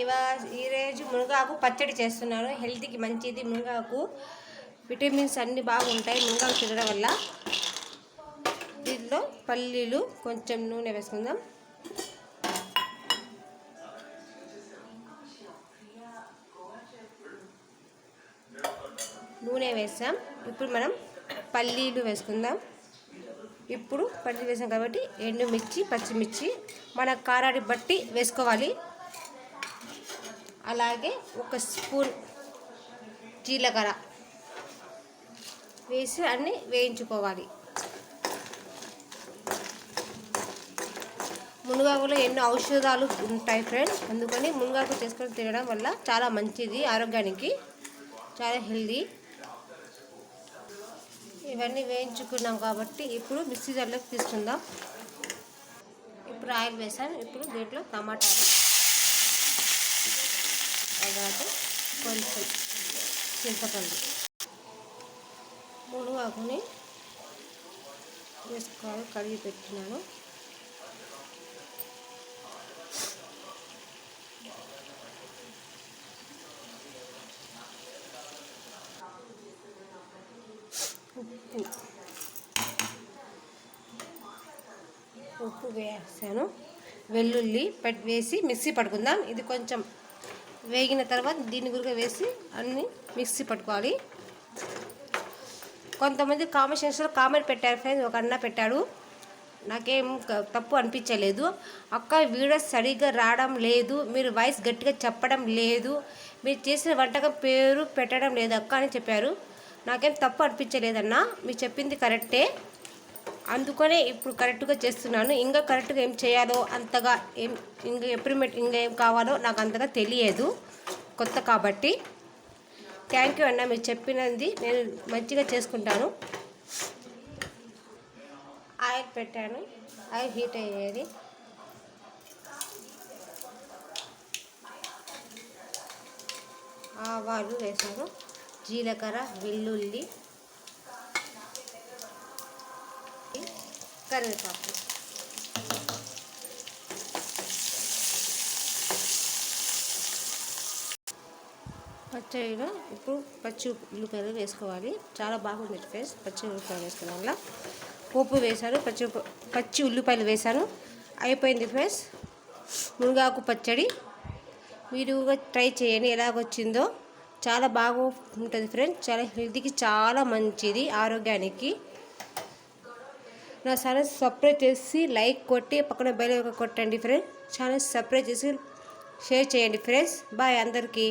ఇవా ఈరోజు మునగాకు పచ్చడి చేస్తున్నాను హెల్త్కి మంచిది. మునగాకు విటమిన్స్ అన్నీ బాగుంటాయి. మునగాకు తినడం వల్ల దీంట్లో పల్లీలు కొంచెం నూనె వేసుకుందాం. నూనె వేసాం. ఇప్పుడు మనం పల్లీలు వేసుకుందాం. ఇప్పుడు పల్లీలు వేసాం కాబట్టి ఎండుమిర్చి పచ్చిమిర్చి మన కారాన్ని బట్టి వేసుకోవాలి. అలాగే ఒక స్పూన్ జీలకర్ర వేసి అన్నీ వేయించుకోవాలి. మునగాకులో ఎన్నో ఔషధాలు ఉంటాయి ఫ్రెండ్స్ అందుకని మునగాకు చేసుకొని తినడం వల్ల చాలా మంచిది ఆరోగ్యానికి చాలా హెల్దీ. ఇవన్నీ వేయించుకున్నాం కాబట్టి ఇప్పుడు మిక్సీ జార్లోకి తీసుకుందాం. ఇప్పుడు ఆయిల్ వేసాను. ఇప్పుడు దీంట్లో టమాటాలు. అలాగే కొంచెం చింతపండు. మునగాకుని వేసుకోవాలి కడిగి పెట్టినాను. ఉప్పు. ఉప్పు వేసాను. వెల్లుల్లి పెట్ వేసి మిక్సీ పట్టుకుందాం. ఇది కొంచెం వేగిన తర్వాత దీన్ని గురిగా వేసి అన్నీ మిక్సీ పట్టుకోవాలి. కొంతమంది కామెంట్ సెక్షన్లో కామెంట్ పెట్టారు ఫ్రెండ్స్ ఒక అన్న పెట్టాడు. నాకేం తప్పు అనిపించలేదు. అక్క వీడియో సరిగ్గా రావడం లేదు మీరు వాయిస్ గట్టిగా చెప్పడం లేదు మీరు చేసిన వంటకం పేరు పెట్టడం లేదు అక్క అని చెప్పారు. నాకేం తప్పు అనిపించలేదన్నా మీరు చెప్పింది కరెక్టే. అందుకనే ఇప్పుడు కరెక్ట్గా చేస్తున్నాను. ఇంకా కరెక్ట్గా ఏం చేయాలో అంతగా ఏం ఇంకా ఇంప్రూవ్మెంట్ ఇంకా ఏం కావాలో నాకు అంతగా తెలియదు. కొత్త కాబట్టి. థ్యాంక్ యూ అన్న మీరు చెప్పినది నేను మంచిగా చేసుకుంటాను. ఆయిల్ పెట్టాను. ఆయిల్ హీట్ అయ్యేది. ఆవాలు వేసాను. జీలకర్ర వెల్లుల్లి కరివేపాకు. పచ్చడిలో ఇప్పుడు పచ్చి ఉల్లిపాయలు వేసుకోవాలి. చాలా బాగుంది ఫ్రెండ్స్ పచ్చి ఉల్లిపాయలు వేసుకోవడం వల్ల పోపు వేశాను పచ్చి పచ్చి ఉల్లిపాయలు వేశాను అయిపోయింది ఫ్రెండ్స్ మునగాకు పచ్చడి. మీరు ట్రై చేయండి ఎలాగొచ్చిందో. చాలా బాగా ఉంటుంది ఫ్రెండ్స్ చాలా హెల్తీకి చాలా మంచిది ఆరోగ్యానికి. నా ఛానల్ సబ్స్క్రైబ్ చేసి లైక్ కొట్టి పక్కన బెల్ కొట్టండి ఫ్రెండ్స్ ఛానల్ సబ్స్క్రైబ్ చేసి షేర్ చేయండి ఫ్రెండ్స్ బాయ్ అందరికీ.